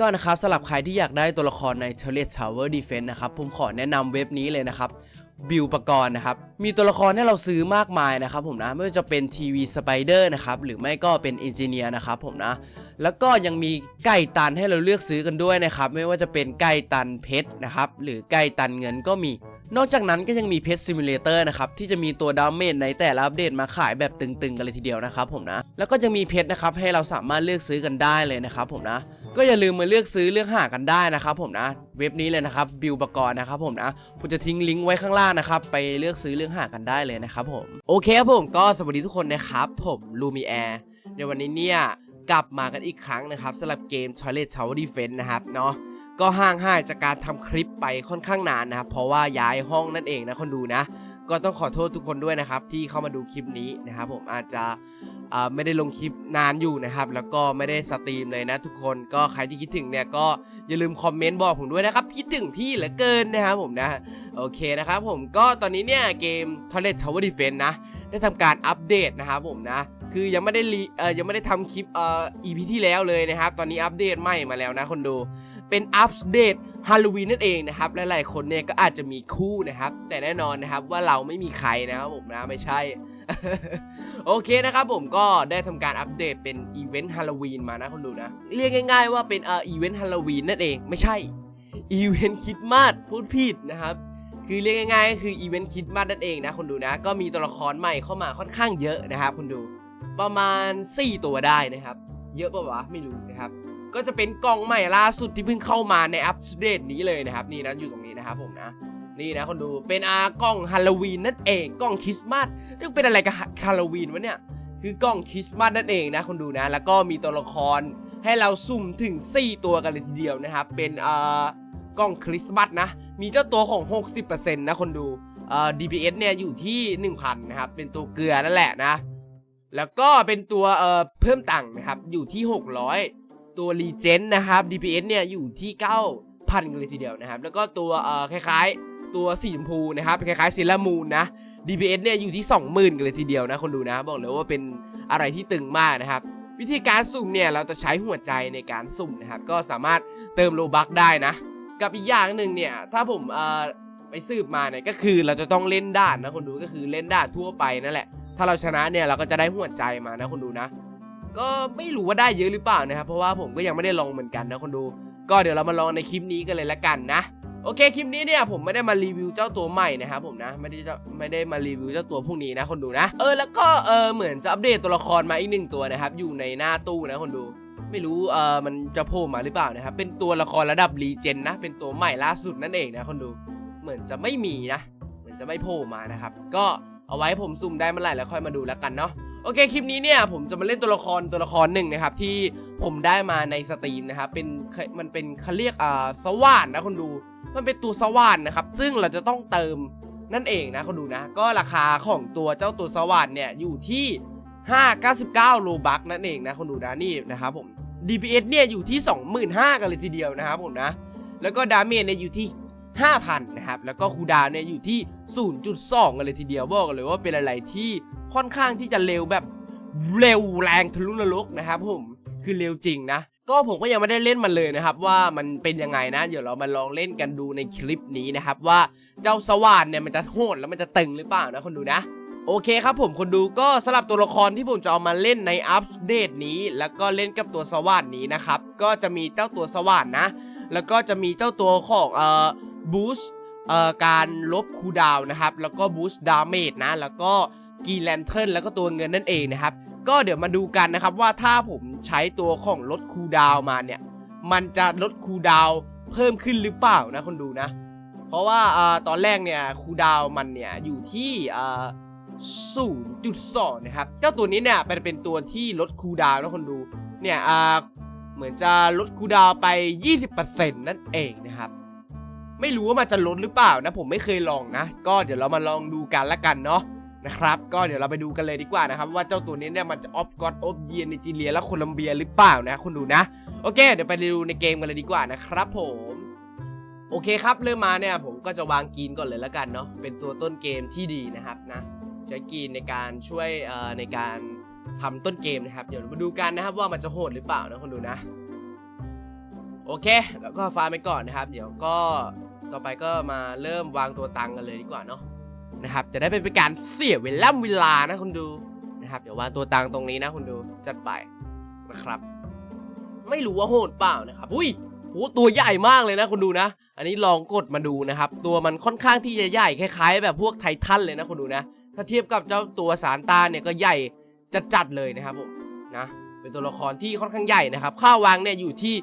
ก็นะครับสำหรับใครที่อยากได้ตัวละครใน t e l e Tower Defense นะครับ ผมขอแนะนำเว็บนี้เลยนะครับบิวปกรณ์นะครับ มีตัวละครให้เราซื้อมากมายนะครับผมนะ ไม่ว่าจะเป็นทีวีสไปเดอร์นะครับ หรือไม่ก็เป็นเอนจิเนียร์นะครับผมนะ แล้วก็ยังมีไก่ตันให้เราเลือกซื้อกันด้วยนะครับ ไม่ว่าจะเป็นไก่ตันเพชรนะครับ หรือไก่ตันเงินก็มี นอกจากนั้นก็ยังมีเพชรซิมูเลเตอร์นะครับ ที่จะมีตัวดาเมจในแต่ละอัปเดตมาขายแบบตึงๆกันเลยทีเดียวนะครับผมนะ แล้วก็ยังมีเพชรนะครับให้เราสามารถเลือกซื้อกันได้เลยนะครับผมนะ ก็อย่าลืมมาเลือกซื้อเลือกหากันได้นะครับผมนะเว็บนี้เลยนะครับบิวปกรณ์นะครับผมนะผมจะทิ้งลิงก์ไว้ข้างล่างนะครับไปเลือกซื้อเลือกหากันได้เลยนะครับผมโอเคครับผมก็สวัสดีทุกคนนะครับผมลูมีแอร์ในวันนี้เนี่ยกลับมากันอีกครั้งนะครับสำหรับเกม Toilet Tower Defense นะครับเนาะก็ห่างหายจากการทำคลิปไปค่อนข้างนานนะครับเพราะว่าย้ายห้องนั่นเองนะคนดูนะ ก็ต้องขอโทษทุกคนด้วยนะครับ ที่เข้ามาดูคลิปนี้นะครับ ผมอาจจะไม่ได้ลงคลิปนานอยู่นะครับ แล้วก็ไม่ได้สตรีมเลยนะทุกคนก็ใครที่คิดถึงเนี่ยก็อย่าลืมคอมเมนต์บอกผมด้วยนะครับ คิดถึงพี่เหลือเกินนะครับผมนะโอเคนะครับผมก็ตอนนี้เนี่ยเกม Toilet Tower Defense นะได้ทำการอัปเดตนะครับผมนะคือยังไม่ได้รีเอ่อยังไม่ได้ทำคลิปเอ่อ EP ที่แล้วเลยนะครับ ตอนนี้อัปเดตใหม่มาแล้วนะคนดูเป็นอัปเดต ฮาโลวีนนั่นเองนะครับหลายๆคนเนี่ยก็อาจจะมีคู่นะครับ แต่แน่นอนนะครับว่าเราไม่มีใครนะครับผมนะไม่ใช่ โอเคนะครับผมก็ได้ทำการอัปเดตเป็นอีเวนต์ฮาโลวีนมานะคนดูนะ เรียกง่าย ๆ ว่าเป็นเอ่ออีเวนต์ฮาโลวีนนั่นเองไม่ใช่อีเวนต์คริดมาสพูดผิดนะครับคือเรียกง่ายๆก็คืออีเวนต์คิดมาสนั่นเองนะคนดูนะ ก็มีตัวละครใหม่เข้ามาค่อนข้างเยอะนะครับคนดู ประมาณ 4 ตัวได้นะครับ เยอะปะวะไม่รู้นะครับ ก็จะเป็นกล่องใหม่ล่าสุดที่เพิ่งเข้ามาในอัปเดตนี้เลยนะครับ นี่นะอยู่ตรงนี้นะครับผมนะนี่นะคนดูเป็นอากล่องฮาโลวีนนั่นเองกล่องคริสต์มาสเรื่องเป็นอะไรกับฮาโลวีนวะเนี่ยคือกล่องคริสต์มาสนั่นเองนะคนดูนะ แล้วก็มีตัวละครให้เราสุ่มถึง 4 ตัวกันเลยทีเดียวนะครับ เป็นเอ่อกล่องคริสต์มาสนะ มีเจ้าตัวของ 60%นะคนดูเอ่อ DPS เนี่ยอยู่ที่ 1,000 นะครับ เป็นตัวเกลือนั่นแหละนะ แล้วก็เป็นตัวเอ่อเพิ่มตังค์นะครับอยู่ที่ 600 ตัวรีเจนนะครับ DPS เนี่ยอยู่ที่ 9,000กันเลยทีเดียวนะครับ แล้วก็ตัวเอ่อคล้ายๆ ตัวสีชมพูนะครับคล้ายๆซิลลามูนนะ DPS เนี่ยอยู่ที่ 20,000กันเลยทีเดียวนะคนดูนะ บอกเลยว่าเป็นอะไรที่ตึงมากนะครับ วิธีการสุ่มเนี่ยเราจะใช้หัวใจในการสุ่มนะครับ ก็สามารถเติมโลบักได้นะ กับอีกอย่างหนึ่งเนี่ยถ้าผมเอ่อไปสืบมาเนี่ยก็คือเราจะต้องเล่นด่านนะคนดูก็คือเล่นด่านทั่วไปนั่นแหละ ถ้าเราชนะเนี่ยเราก็จะได้หัวใจมานะคนดูนะ ก็ไม่รู้ว่าได้เยอะหรือเปล่านะครับ เพราะว่าผมก็ยังไม่ได้ลองเหมือนกันนะคนดู ก็เดี๋ยวเรามาลองในคลิปนี้กันเลยละกันนะโอเคคลิปนี้เนี่ยผมไม่ได้มารีวิวเจ้าตัวใหม่นะครับผมนะไม่ได้ไม่ได้มารีวิวเจ้าตัวพวกนี้นะคนดูนะ เออแล้วก็เออเหมือนจะอัปเดตตัวละครมาอีกหนึ่งตัวนะครับอยู่ในหน้าตู้นะคนดู ไม่รู้เออมันจะโผล่มาหรือเปล่านะครับเป็นตัวละครระดับรีเจนนะเป็นตัวใหม่ล่าสุดนั่นเองนะคนดู เหมือนจะไม่มีนะ เหมือนจะไม่โผล่มานะครับก็เอาไว้ผมซุ่มได้เมื่อไหร่แล้วค่อยมาดูแล้วกันเนาะ อเคคลิปนี้เนี่ยผมจะมาเล่นตัวละครตัวละครหนึ่งนะครับที่ผมได้มาในสตรีมนะครับเป็นมันเป็นเขาเรียกอ่าสว่านนะคนดูมันเป็นตัวสว่านนะครับ ซึ่งเราจะต้องเติมนั่นเองนะคนดูนะ ก็ราคาของตัวเจ้าตัวสว่านเนี่ยอยู่ที่ 599โลบักนั่นเองนะคนดูนะนี่นะครับผม DPS เนี่ยอยู่ที่ 25,000 กันเลยทีเดียวนะครับผมนะ แล้วก็ดาเมจเนี่ยอยู่ที่ 5,000 นะครับ แล้วก็คูดาวเนี่ยอยู่ที่ 0.2 กันเลยทีเดียวบอกเลยว่าเป็นอะไรที่ค่อนข้างที่จะเร็วแบบเร็วแรงทะลุนรกนะครับผมคือเร็วจริงนะก็ผมก็ยังไม่ได้เล่นมันเลยนะครับ ว่ามันเป็นยังไงนะ เดี๋ยวเรามาลองเล่นกันดูในคลิปนี้นะครับ ว่าเจ้าสว่านเนี่ยมันจะโหดแล้วมันจะตึงหรือเปล่านะคนดูนะ โอเคครับผมคนดูก็สลับตัวละครที่ผมจะเอามาเล่นในอัปเดตนี้ แล้วก็เล่นกับตัวสว่านนี้นะครับ ก็จะมีเจ้าตัวสว่านนะ แล้วก็จะมีเจ้าตัวของเอ่อ บูสต์การลบคูดาวนะครับ แล้วก็บูสต์ดาเมจนะ แล้วก็กีแลนเทิร์นแล้วก็ตัวเงินนั่นเองนะครับ ก็เดี๋ยวมาดูกันนะครับว่าถ้าผมใช้ตัวของลดคูดาวมาเนี่ย มันจะลดคูดาวเพิ่มขึ้นหรือเปล่านะคนดูนะ เพราะว่าอตอนแรกเนี่ยคูดาวมันเนี่ยอยู่ที่อ่า0.2นะครับ เจ้าตัวนี้เนี่ยเป็นเป็นตัวที่ลดคูดาวนะคนดู เนี่ยเหมือนจะลดคูดาวน์ไป 20%นั่นเองนะครับ ไม่รู้ว่ามันจะลดหรือเปล่านะ ผมไม่เคยลองนะ ก็เดี๋ยวเรามาลองดูกันละกันเนาะนะครับ ก็เดี๋ยวเราไปดูกันเลยดีกว่านะครับ ว่าเจ้าตัวนี้เนี่ยมันจะออฟกอดออฟเยียนในจีเรียและโคลัมเบียหรือเปล่านะคุณดูนะโอเค เดี๋ยวไปดูในเกมกันเลยดีกว่านะครับ ผมโอเคครับเริ่มมาเนี่ยผมก็จะวางกรีนก่อนเลยละกันเนาะเป็นตัวต้นเกมที่ดีนะครับนะใช้กรีนในการช่วยเอ่อในการทำต้นเกมนะครับ เดี๋ยวมาดูกันนะครับว่ามันจะโหดหรือเปล่านะคนดูนะ โอเค แล้วก็ฟาร์มไปก่อนนะครับ เดี๋ยวก็ ต่อไปก็มาเริ่มวางตัวตังกันเลยดีกว่าเนาะนะครับ จะได้เป็นการเสียเวลาเวลานะคุณดูนะครับ เดี๋ยววางตัวตังตรงนี้นะคุณดูจัดไปนะครับ ไม่รู้ว่าโหดเปล่านะครับอุ้ยโหตัวใหญ่มากเลยนะคุณดูนะ อันนี้ลองกดมาดูนะครับ ตัวมันค่อนข้างที่จะใหญ่คล้าย ๆ แบบพวกไททันเลยนะคุณดูนะ ถ้าเทียบกับเจ้าตัวสารตาเนี่ยก็ใหญ่จัดๆเลยนะครับผมนะเป็นตัวละครที่ค่อนข้างใหญ่นะครับค่าวางเนี่ยอยู่ที่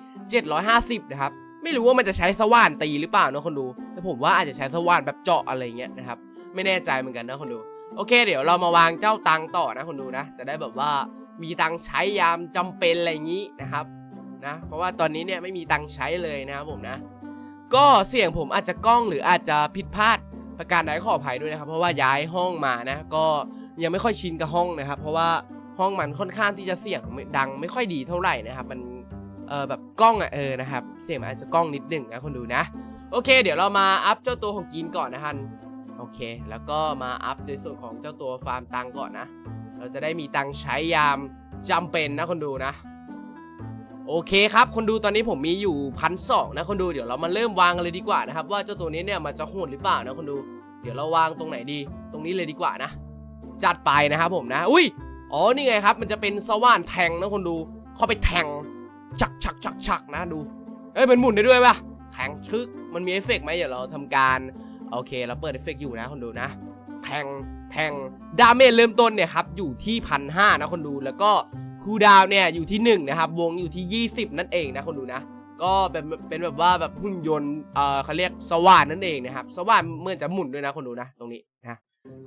750 นะครับ ไม่รู้ว่ามันจะใช้สว่านตีหรือเปล่านะคนดู แต่ผมว่าอาจจะใช้สว่านแบบเจาะอะไรเงี้ยนะครับ ไม่แน่ใจเหมือนกันนะคนดู โอเค เดี๋ยวเรามาวางเจ้าตังต่อนะคนดูนะ จะได้แบบว่ามีตังใช้ยามจำเป็นอะไรอย่างนี้นะครับนะ เพราะว่าตอนนี้เนี่ยไม่มีตังใช้เลยนะครับผมนะ ก็เสียงผมอาจจะกล้องหรืออาจจะผิดพลาดประการใดขออภัยด้วยนะครับ เพราะว่าย้ายห้องมานะ ก็ยังไม่ค่อยชินกับห้องนะครับ เพราะว่าห้องมันค่อนข้างที่จะเสียงดังไม่ค่อยดีเท่าไหร่นะครับ มัน เออแบบกล้องอะเออนะครับเสียงมันอาจจะกล้องนิดหนึ่งนะคนดูนะ โอเค เดี๋ยวเรามาอัพเจ้าตัวของกินก่อนนะฮันโอเค แล้วก็มาอัพในส่วนของเจ้าตัวฟาร์มตังก่อนนะ เราจะได้มีตังใช้ยามจำเป็นนะคนดูนะ โอเคครับคนดูตอนนี้ผมมีอยู่พันสองนะคนดูเดี๋ยวเรามาเริ่มวางกันเลยดีกว่านะครับ ว่าเจ้าตัวนี้เนี่ยมันจะโหดหรือเปล่านะคนดู เดี๋ยวเราวางตรงไหนดี ตรงนี้เลยดีกว่านะ จัดไปนะครับผมนะ อุ้ยอ๋อนี่ไงครับ มันจะเป็นสว่านแทงนะคนดูเข้าไปแทง ชักชักชักชักนะดู เอ้ยมันหมุนได้ด้วยป่ะแทงชึก มันมีเอฟเฟกต์ไหมเดี๋ยวเราทำการโอเคเราเปิดเอฟเฟกต์อยู่นะคนดูนะแทงแทงดาเมจเริ่มต้นเนี่ยครับอยู่ที่พันห้านะคนดูแล้วก็คูดาวเนี่ยอยู่ที่ 1 นะครับ วงอยู่ที่ 20 นั่นเองนะคนดูนะ ก็เป็นเป็นแบบว่าแบบหุ่นยนต์เอ่อเขาเรียกสว่านนั่นเองนะครับสว่านเมื่อจะหมุนด้วยนะคนดูนะตรงนี้นะ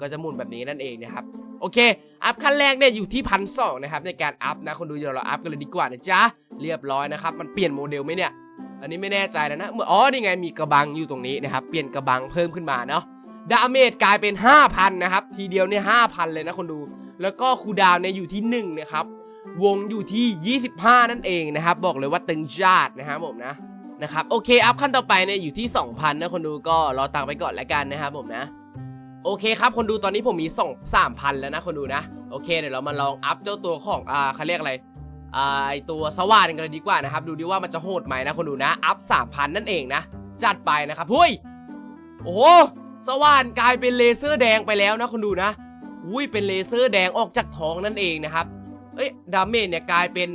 ก็จะหมุนแบบนี้นั่นเองนะครับโอเค อัพขั้นแรกเนี่ยอยู่ที่พันสองนะครับในการอัพนะคนดูเดี๋ยวเราอัพกันเลยดีกว่านะจ๊ะ เรียบร้อยนะครับ มันเปลี่ยนโมเดลไหมเนี่ย อันนี้ไม่แน่ใจแล้วนะเมื่ออ๋อนี่ไงมีกระบังอยู่ตรงนี้นะครับ เปลี่ยนกระบังเพิ่มขึ้นมาเนาะดาเมจกลายเป็น 5,000 นะครับ ทีเดียวเนี่ย5,000 เลยนะคนดู แล้วก็คูดาวเนี่ยอยู่ที่ 1 นะครับ วงอยู่ที่ 25 นั่นเองนะครับ บอกเลยว่าตึงจาดนะครับผมนะนะครับโอเคอัพขั้นต่อไปเนี่ยอยู่ที่ 2,000 นะคนดูก็รอตังไปก่อนแล้วกันนะครับผมนะ โอเคครับคนดูตอนนี้ผมมีส่ง3,000 แล้วนะคนดูนะ โอเคเดี๋ยวเรามาลองอัพเจ้าตัวของอ่าเขาเรียกอะไร ไอตัวสว่านกันเลยดีกว่านะครับ ดูดิว่ามันจะโหดไหมนะคนดูนะ อัพ3,000นั่นเองนะ จัดไปนะครับเฮ้ยโอ้โหสว่านกลายเป็นเลเซอร์แดงไปแล้วนะคนดูนะอุ้ยเป็นเลเซอร์แดงออกจากท้องนั่นเองนะครับเอ้ยดาเมจเนี่ยกลายเป็น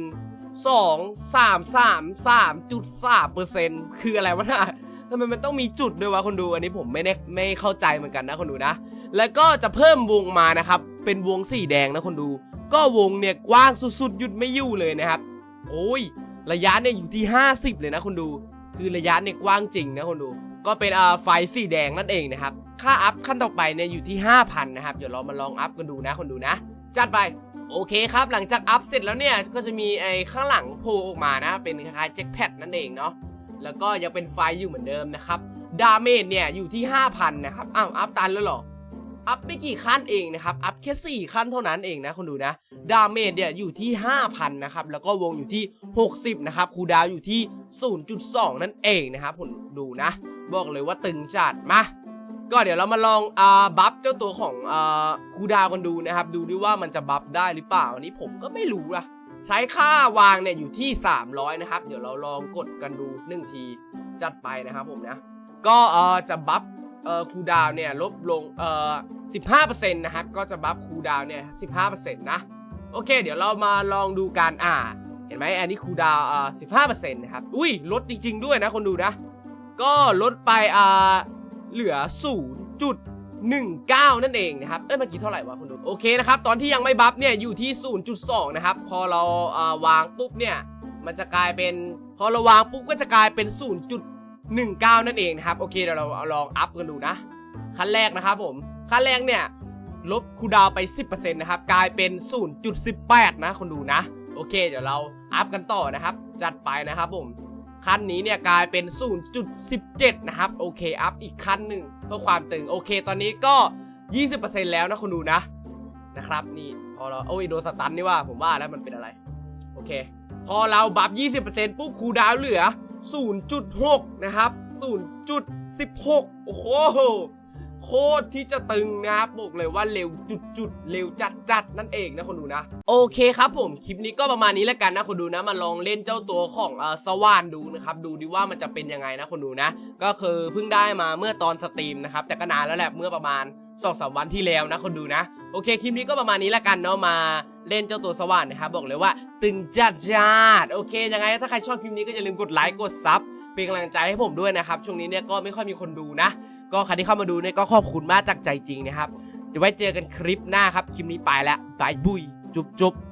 2 3 3 3.3เปอร์เซ็นต์คืออะไรวะน่ะทำไมมันต้องมีจุดด้วยวะคนดูอันนี้ผมไม่ได้ไม่เข้าใจเหมือนกันนะคนดูนะ แล้วก็จะเพิ่มวงมานะครับ เป็นวงสีแดงนะคนดู ก็วงเนี่ยกว้างสุดๆหยุดไม่อยู่เลยนะครับ โอ้ย ระยะเนี่ยอยู่ที่ 50 เลยนะคนดู คือระยะเนี่ยกว้างจริงนะคนดู ก็เป็นอ่าไฟสีแดงนั่นเองนะครับ ค่าอัพขั้นต่อไปเนี่ยอยู่ที่ 5,000 นะครับ เดี๋ยวเรามาลองอัพกันดูนะคนดูนะ จัดไปโอเคครับ หลังจากอัพเสร็จแล้วเนี่ยก็จะมีไอ้ข้างหลังโผล่ออกมานะ เป็นคล้ายๆแจ็คแพดนั่นเองเนาะแล้วก็ยังเป็นไฟอยู่เหมือนเดิมนะครับดาเมจเนี่ยอยู่ที่ 5,000 นะครับอ้าวอัพตันแล้วหรอ อัพไม่กี่ขั้นเองนะครับ อัพแค่ 4 ขั้นเท่านั้นเองนะคนดูนะ ดาเมจเนี่ยอยู่ที่ 5,000 นะครับ แล้วก็วงอยู่ที่ 60 นะครับ คูดาวอยู่ที่ 0.2 นั่นเองนะครับผมดูนะ บอกเลยว่าตึงจัดมา ก็เดี๋ยวเรามาลองอ่าบัฟเจ้าตัวของอ่าคูดาวน์กันดูนะครับ ดูดิว่ามันจะบัฟได้หรือเปล่า อันนี้ผมก็ไม่รู้นะใช้ค่าวางเนี่ยอยู่ที่ 300 นะครับ เดี๋ยวเราลองกดกันดู 1 ที จัดไปนะครับผมนะ ก็อ่อจะบัฟ เอ่อคูดาวเนี่ยลดลงเอ่อ15%นะครับก็จะบัฟคูดาวเนี่ย15%นะโอเค เดี๋ยวเรามาลองดูกันอ่า เห็นไหมอันนี้คูดาวน์อ่า15%นะครับ อุ้ย ลดจริง ๆ ด้วยนะ คนดูนะ ก็ลดไปอ่าเหลือ0.19นั่นเองนะครับ เอ้ยเมื่อกี้เท่าไหร่วะคนดู โอเคนะครับ ตอนที่ยังไม่บัฟเนี่ย อยู่ที่0.2นะครับ พอเราอ่าวางปุ๊บเนี่ย มันจะกลายเป็น พอเราวางปุ๊บก็จะกลายเป็น0.19นั่ นเองนะครับ โอเคเดี๋ยวเราลองอัพกันดูนะ ขั้นแรกนะครับผม ขั้นแรกเนี่ยลบคูดาวไป 10%นะครับ กลายเป็น 0.18 นะคนดูนะ โอเค เดี๋ยวเราอัพกันต่อนะครับ จัดไปนะครับผม ขั้นนี้เนี่ยกลายเป็น 0.17 นะครับ โอเค อัพอีกขั้นหนึ่งเพื่อความตึง โอเค ตอนนี้ก็ 20%แล้วนะคนดูนะ นะครับ นี่ พอเรา โอ้ย โดนสตันนี่ว่า ผมว่าแล้วมันเป็นอะไร โอเค พอเราบัฟ 20%ปุ๊บคูดาวเหลือ 0.6 นะครับ 0.16 โอ้โห โคตรที่จะตึงนะครับบอกเลยว่าเร็วจุดๆเร็วจัดๆนั่นเองนะคนดูนะ โอเคครับผม คลิปนี้ก็ประมาณนี้แล้วกันนะคนดูนะ มาลองเล่นเจ้าตัวของเออสว่านดูนะครับ ดูดิว่ามันจะเป็นยังไงนะคนดูนะ ก็คือเพิ่งได้มาเมื่อตอนสตรีมนะครับ แต่ก็นานแล้วแหละเมื่อประมาณ2องสามวันที่แล้วนะคนดูนะ โอเคคลิปนี้ก็ประมาณนี้แล้วกันเนาะมาเล่นเจ้าตัวสว่านนะครับบอกเลยว่าตึงจัดจัดโอเคยังไงถ้าใครชอบคลิปนี้ก็อย่าลืมกดไลค์กดซับเป็นกำลังใจให้ผมด้วยนะครับ ช่วงนี้เนี่ยก็ไม่ค่อยมีคนดูนะ ก็ใครที่เข้ามาดูเนี่ยก็ขอบคุณมากจากใจจริงนะครับเดี๋ยวไว้เจอกันคลิปหน้าครับคลิปนี้ไปแล้วบายบุยจุ๊บจุ๊บ